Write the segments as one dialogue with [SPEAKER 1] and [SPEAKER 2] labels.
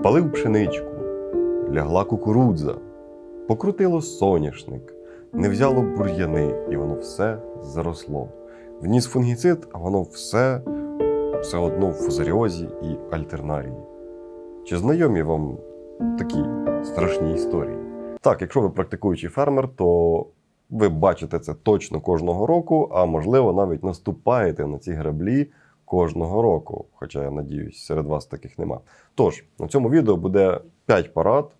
[SPEAKER 1] Спалив пшеничку, лягла кукурудза, покрутило соняшник, не взяло бур'яни, і воно все заросло. Вніс фунгіцид, а воно все, все одно в фузаріозі і альтернарії. Чи знайомі вам такі страшні історії? Так, якщо ви практикуючий фермер, то ви бачите це точно кожного року, а можливо навіть наступаєте на ці граблі кожного року. Хоча я надіюсь, серед вас таких нема. Тож, на цьому відео буде 5 порад,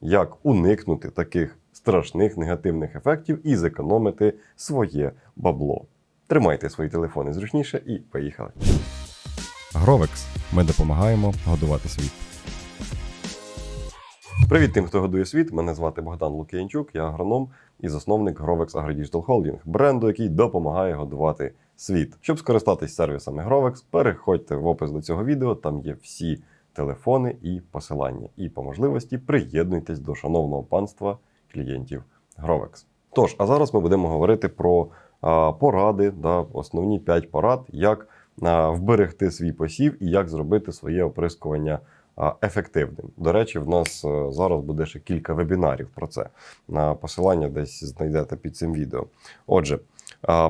[SPEAKER 1] як уникнути таких страшних негативних ефектів і зекономити своє бабло. Тримайте свої телефони зручніше і поїхали.
[SPEAKER 2] Гровекс. Ми допомагаємо годувати світ.
[SPEAKER 1] Привіт тим, хто годує світ. Мене звати Богдан Лук'янчук, я агроном і засновник Grovex AgriDigital Holding, бренду, який допомагає годувати світ. Щоб скористатись сервісами Grovex, переходьте в опис до цього відео, там є всі телефони і посилання. І по можливості приєднуйтесь до шановного панства клієнтів Grovex. Тож, а зараз ми будемо говорити про а, поради, да, основні 5 порад, як а, вберегти свій посів і як зробити своє оприскування ефективним. До речі, в нас е, зараз буде ще кілька вебінарів про це. На посилання десь знайдете під цим відео. Отже,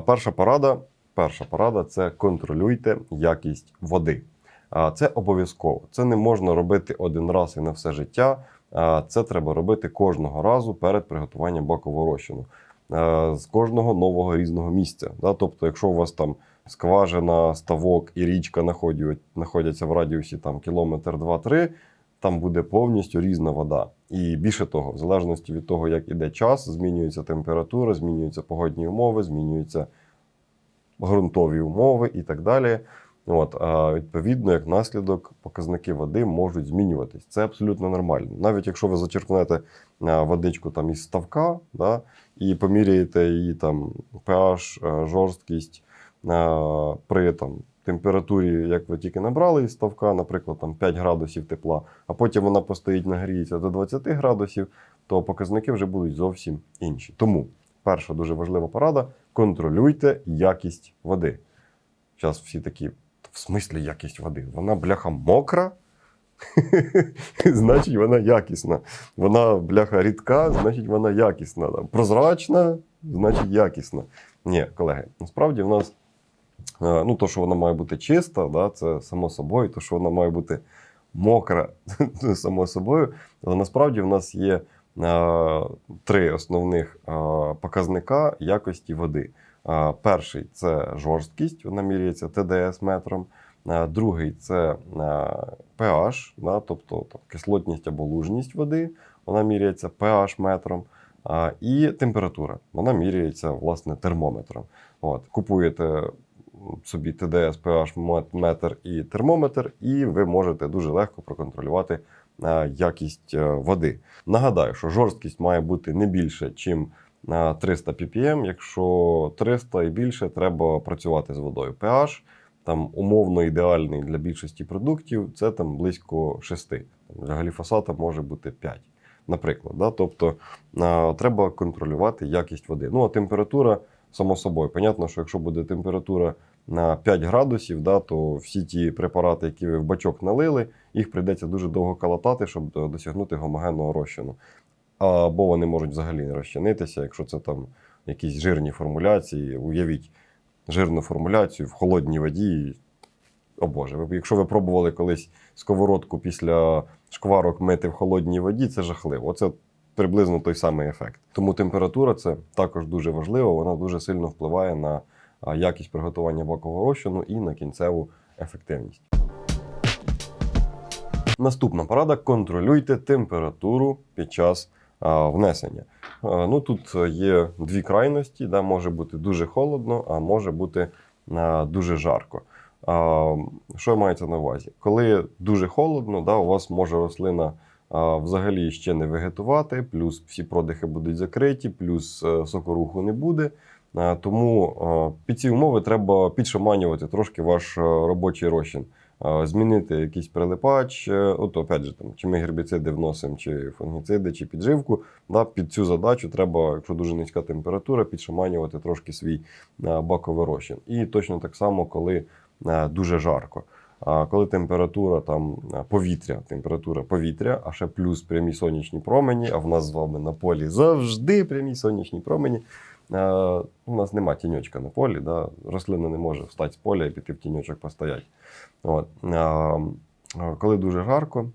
[SPEAKER 1] перша порада. Перша порада це контролюйте якість води. Це обов'язково. Це не можна робити один раз і на все життя. Це треба робити кожного разу перед приготуванням бакового розчину. З кожного нового різного місця. Тобто, якщо у вас там скважина, ставок і річка знаходяться в радіусі там кілометр, два-три, там буде повністю різна вода. І більше того, в залежності від того, як іде час, змінюється температура, змінюються погодні умови, змінюються ґрунтові умови і так далі. От, а відповідно, як наслідок, показники води можуть змінюватись. Це абсолютно нормально. Навіть якщо ви зачерпнете водичку там із ставка, да, і поміряєте її там pH, жорсткість а, при там, температурі, як ви тільки набрали із ставка, наприклад, там 5 градусів тепла, а потім вона постоїть нагріється до 20 градусів, то показники вже будуть зовсім інші. Тому перша дуже важлива порада: контролюйте якість води. Зараз всі такі, в смислі якість води? Вона бляха мокра. значить, вона якісна. Вона бляха рідка, значить, вона якісна. Прозрачна, значить, якісна. Ні, колеги, насправді в нас е, ну, то, що вона має бути чиста, да, це само собою, то, що вона має бути мокра, само собою. Але насправді в нас є три основних е, показника якості води. Е, Перший це жорсткість, вона міряється ТДС метром. Е, Другий це е, pH, да, тобто там, кислотність або лужність води, вона міряється pH метром. І температура, вона міряється власне термометром. От, купуєте собі ТДС, pH метр і термометр, і ви можете дуже легко проконтролювати е, якість е, води. Нагадаю, що жорсткість має бути не більше, ніж 300 ppm. Якщо 300 і більше, треба працювати з водою. pH там умовно ідеальний для більшості продуктів, це там близько 6. Для гліфосата може бути 5, наприклад. Да? Тобто треба контролювати якість води. Ну а температура, само собою. Понятно, що якщо буде температура на 5 градусів, да, то всі ті препарати, які ви в бачок налили, їх прийдеться дуже довго калатати, щоб досягнути гомогенного розчину. Або вони можуть взагалі не розчинитися, якщо це там якісь жирні формуляції. Уявіть жирну формуляцію в холодній воді. О Боже, ви, якщо ви пробували колись сковородку після шкварок мити в холодній воді, це жахливо. Оце приблизно той самий ефект. Тому температура це також дуже важливо, вона дуже сильно впливає на якість приготування бакового розчину і на кінцеву ефективність. Наступна порада: контролюйте температуру під час внесення. Ну тут є дві крайності, да, може бути дуже холодно, а може бути дуже жарко. Що мається на увазі? Коли дуже холодно, да, у вас може рослина взагалі ще не вегетувати, плюс всі продихи будуть закриті, плюс е, сокоруху не буде. А, Тому під ці умови треба підшаманювати трошки ваш е, робочий розчин. Змінити якийсь прилипач, е, от опять же, там, чи ми гербіциди вносимо, чи фунгіциди, чи підживку. Да, під цю задачу треба, якщо дуже низька температура, підшаманювати трошки свій е, баковий розчин. І точно так само, коли е, дуже жарко. А коли температура там е, повітря, температура повітря, а ще плюс прямі сонячні промені, а в нас з вами на полі завжди прямі сонячні промені. Е, У нас нема тіньочка на полі, да? рослина не може встати з поля і піти в тіньочок постояти. От. А, а, коли дуже жарко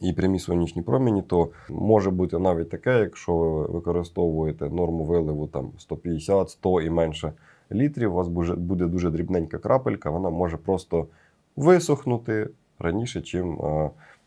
[SPEAKER 1] і прямі сонячні промені, то може бути навіть таке, якщо ви використовуєте норму виливу там 150, 100 і менше літрів, у вас буде, дуже дрібненька крапелька, вона може просто висохнути раніше, чим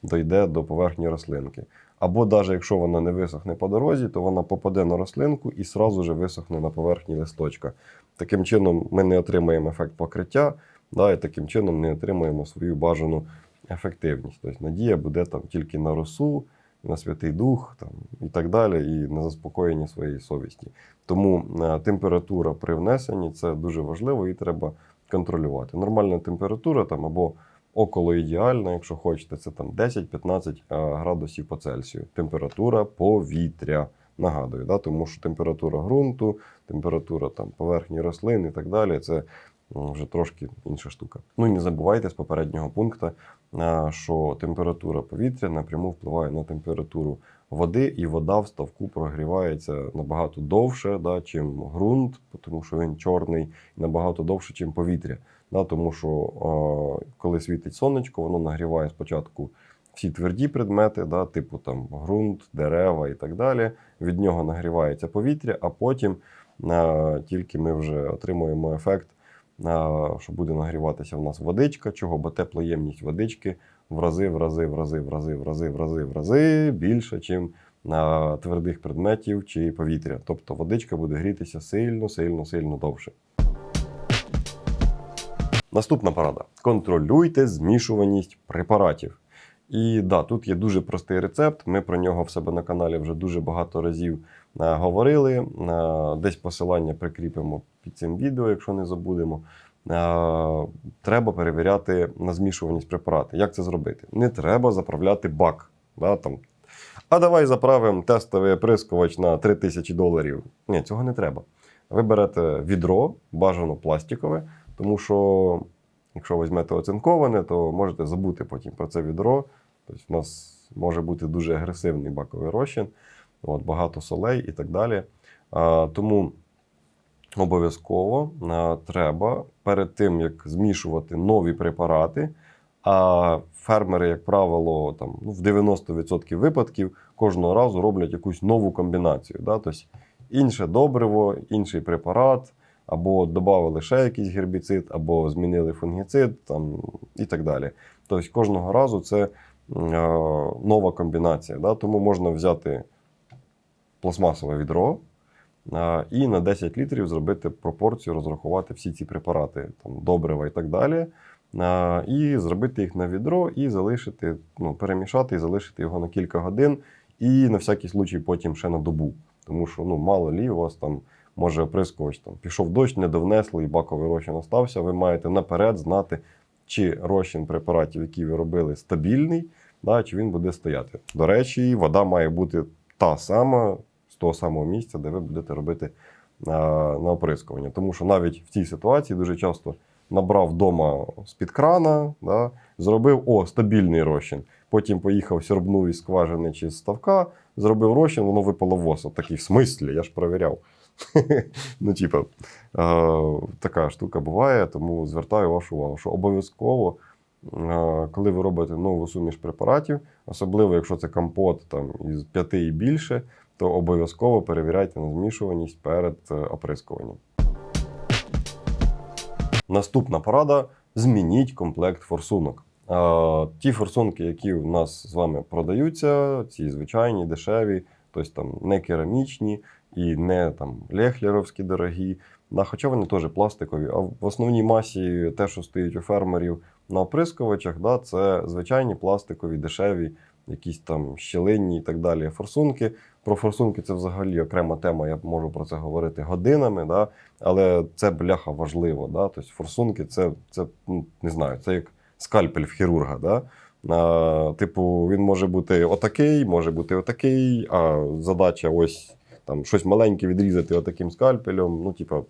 [SPEAKER 1] дойде до поверхні рослинки. Або навіть якщо вона не висохне по дорозі, то вона попаде на рослинку і сразу же висохне на поверхні листочка. Таким чином ми не отримаємо ефект покриття, да, і таким чином не отримаємо свою бажану ефективність. Тобто надія буде там тільки на росу, на Святий Дух там, і так далі, і на заспокоєння своєї совісті. Тому е, температура при внесенні це дуже важливо і треба контролювати. Нормальна температура там або около ідеальна, якщо хочете, це там 10-15 е, градусів по Цельсію. Температура повітря. Нагадую, да? тому що температура ґрунту, температура там, поверхні рослин і так далі це вже трошки інша штука. Ну і не забувайте з попереднього пункту, е, що температура повітря напряму впливає на температуру води, і вода в ставку прогрівається набагато довше, да, чим ґрунт, тому що він чорний, і набагато довше, чим повітря. Да, тому що е, коли світить сонечко, воно нагріває спочатку всі тверді предмети, да, типу там ґрунт, дерева і так далі. Від нього нагрівається повітря, а потім е, тільки ми вже отримуємо ефект, е, що буде нагріватися в нас водичка. Чого? Бо теплоємність водички в рази, в рази, в рази, в рази, в рази, в рази, в рази більше, на твердих предметів чи повітря. Тобто водичка буде грітися сильно, сильно, сильно довше. Наступна порада: контролюйте змішуваність препаратів. І да, тут є дуже простий рецепт. Ми про нього в себе на каналі вже дуже багато разів е, говорили. Е, Десь посилання прикріпимо під цим відео, якщо не забудемо. Е, Треба перевіряти на змішуваність препарати. Як це зробити? Не треба заправляти бак. Да, там. А давай заправимо тестовий оприскувач на 3000 доларів. Ні, цього не треба. Ви берете відро, бажано пластикове, тому що якщо візьмете оцинковане, то можете забути потім про це відро. Тобто в нас може бути дуже агресивний баковий розчин, от, багато солей і так далі. А, тому обов'язково а, треба перед тим, як змішувати нові препарати. А фермери, як правило, там, ну, в 90% випадків кожного разу роблять якусь нову комбінацію. Да? Тобто інше добриво, інший препарат, або додали ще якийсь гербіцид, або змінили фунгіцид там, і так далі. Тобто кожного разу це е, нова комбінація. Да? Тому можна взяти пластмасове відро е, і на 10 літрів зробити пропорцію, розрахувати всі ці препарати, там, добрива і так далі. е, І зробити їх на відро і залишити, ну, перемішати і залишити його на кілька годин, і на всякий случай потім ще на добу. Тому що ну, мало лі, у вас там може оприскувач там пішов дощ, не довнесли, і баковий розчин остався. Ви маєте наперед знати, чи розчин препаратів, які ви робили, стабільний, да, чи він буде стояти. До речі, вода має бути та сама з того самого місця, де ви будете робити а, на оприскування. Тому що навіть в цій ситуації дуже часто набрав вдома з-під крана, да, зробив о, стабільний розчин. Потім поїхав, сьорбнув із скважини чи з ставка, зробив розчин, воно випало в оса. Такий в смислі, я ж перевіряв. ну, типа, е, така штука буває, тому звертаю вашу увагу, що обов'язково, е, коли ви робите нову суміш препаратів, особливо якщо це компот там, із п'яти і більше, то обов'язково перевіряйте на змішуваність перед е, оприскуванням. Наступна порада: змініть комплект форсунок. Ті форсунки, які у нас з вами продаються, ці звичайні, дешеві, тобто там не керамічні і не там лехлеровські дорогі. Да, хоча вони теж пластикові. А в основній масі те, що стоїть у фермерів на оприскувачах, да, це звичайні пластикові, дешеві, якісь там щілинні і так далі форсунки. Про форсунки це взагалі окрема тема, я можу про це говорити годинами, да, але це бляха важливо. Да, тобто форсунки це, це ну, не знаю, це як скальпель в хірурга. Да? А, типу, він може бути отакий, може бути отакий, а задача ось там щось маленьке відрізати отаким скальпелем. Ну, типу,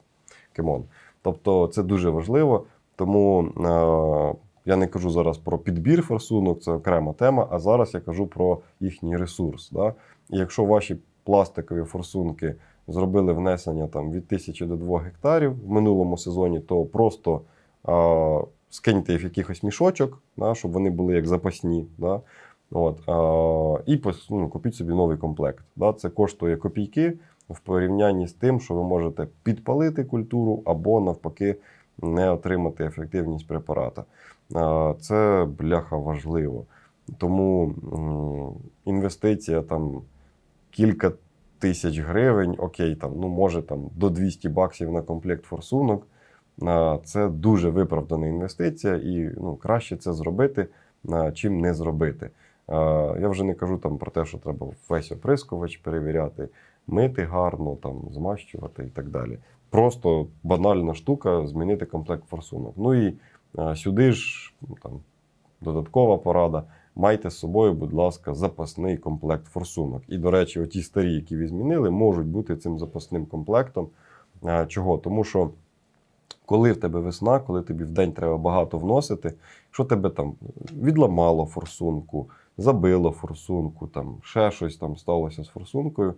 [SPEAKER 1] кемон. Тобто це дуже важливо. Тому е, я не кажу зараз про підбір форсунок, це окрема тема, а зараз я кажу про їхній ресурс. Да? І якщо ваші пластикові форсунки зробили внесення там, від 1000 до 2 гектарів в минулому сезоні, то просто е, скиньте їх в якихось мішочок, да, щоб вони були як запасні. Да? От, і ну, купіть собі новий комплект. Да? Це коштує копійки в порівнянні з тим, що ви можете підпалити культуру або навпаки не отримати ефективність препарата. Це бляха важливо. Тому інвестиція там кілька тисяч гривень, окей, там, ну може там до 200 баксів на комплект форсунок. Це дуже виправдана інвестиція, і ну, краще це зробити, чим не зробити. Я вже не кажу там про те, що треба весь оприскувач перевіряти, мити гарно, там, змащувати і так далі. Просто банальна штука змінити комплект форсунок. Ну і сюди ж ну, там, додаткова порада. Майте з собою, будь ласка, запасний комплект форсунок. І, до речі, оті старі, які ви змінили, можуть бути цим запасним комплектом. Чого? Тому що коли в тебе весна, коли тобі в день треба багато вносити, що тебе там відламало форсунку, забило форсунку, там ще щось там сталося з форсункою.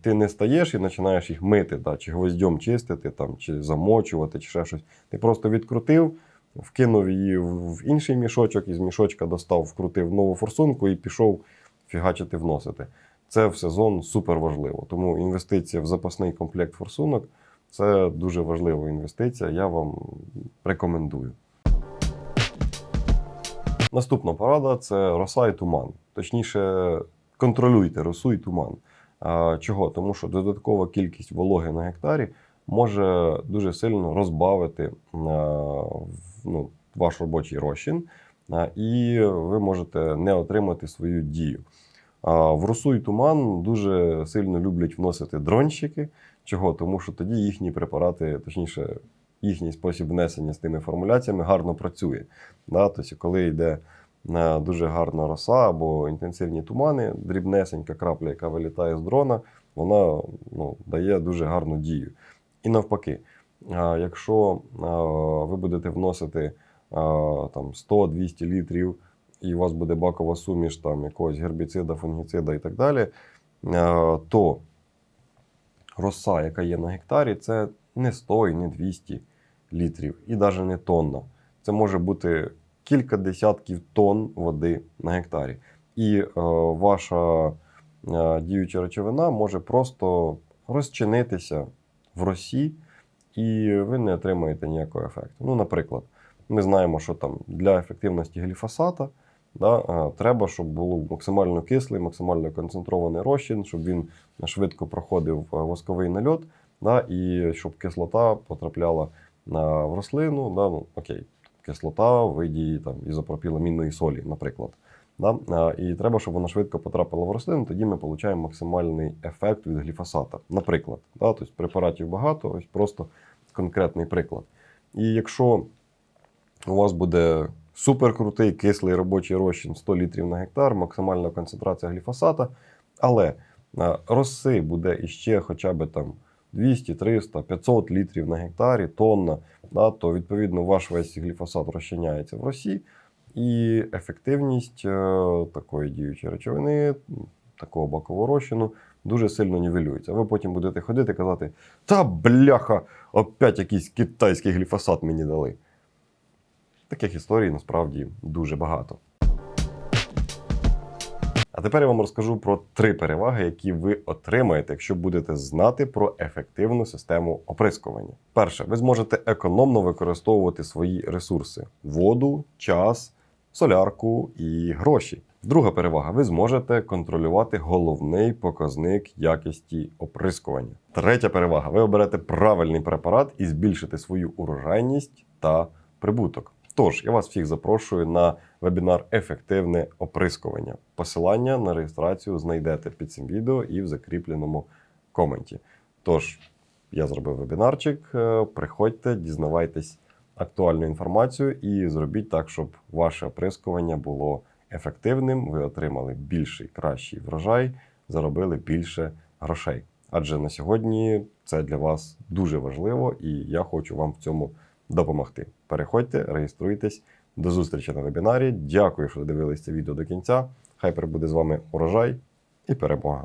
[SPEAKER 1] Ти не стаєш і починаєш їх мити, да, чи гвоздьом чистити, там, чи замочувати, чи ще щось. Ти просто відкрутив, вкинув її в інший мішочок, із мішочка достав, вкрутив нову форсунку і пішов фігачити вносити. Це в сезон супер важливо. Тому інвестиція в запасний комплект форсунок це дуже важлива інвестиція. Я вам рекомендую. Наступна порада це роса і туман. Точніше, контролюйте росу і туман. Чого? Тому що додаткова кількість вологи на гектарі може дуже сильно розбавити ну, ваш робочий розчин, і ви можете не отримати свою дію. В росу і туман дуже сильно люблять вносити дронщики. Чого? Тому що тоді їхні препарати, точніше, їхній спосіб внесення з тими формуляціями гарно працює. Да? Тобто, коли йде е, дуже гарна роса або інтенсивні тумани, дрібнесенька крапля, яка вилітає з дрона, вона ну, дає дуже гарну дію. І навпаки, якщо ви будете вносити там 100-200 літрів, і у вас буде бакова суміш там, якогось гербіцида, фунгіцида і так далі, то роса, яка є на гектарі, це не 100 і не 200 літрів, і навіть не тонна. Це може бути кілька десятків тонн води на гектарі. І е, ваша е, діюча речовина може просто розчинитися в росі, і ви не отримаєте ніякого ефекту. Ну, наприклад, ми знаємо, що там для ефективності гліфосата да, е, треба, щоб був максимально кислий, максимально концентрований розчин, щоб він швидко проходив е, восковий нальот, да, і щоб кислота потрапляла в рослину. Да, ну, окей, кислота в виді там, ізопропіламінної солі, наприклад. Да? І треба, щоб вона швидко потрапила в рослину, тоді ми отримаємо максимальний ефект від гліфосата. Наприклад, да? тобто препаратів багато, ось просто конкретний приклад. І якщо у вас буде суперкрутий кислий робочий розчин 100 літрів на гектар, максимальна концентрація гліфосата, але роси буде іще хоча б там 200, 300, 500 літрів на гектарі, тонна, да, то відповідно ваш весь гліфосат розчиняється в росі, і ефективність е, такої діючої речовини, такого бакового розчину, дуже сильно нівелюється. Ви потім будете ходити і казати: та бляха, опять якийсь китайський гліфосат мені дали. Таких історій насправді дуже багато. А тепер я вам розкажу про три переваги, які ви отримаєте, якщо будете знати про ефективну систему оприскування. Перше, ви зможете економно використовувати свої ресурси: воду, час, солярку і гроші. Друга перевага: ви зможете контролювати головний показник якості оприскування. Третя перевага: ви оберете правильний препарат і збільшите свою урожайність та прибуток. Тож я вас всіх запрошую на вебінар Ефективне оприскування. Посилання на реєстрацію знайдете під цим відео і в закріпленому коменті. Тож, я зробив вебінарчик. е, Приходьте, дізнавайтесь актуальну інформацію і зробіть так, щоб ваше оприскування було ефективним. Ви отримали більший, кращий врожай, заробили більше грошей. Адже на сьогодні це для вас дуже важливо, і я хочу вам в цьому допомогти. Переходьте, реєструйтесь. До зустрічі на вебінарі. Дякую, що дивились це відео до кінця. Хай прибуде з вами урожай і перемога.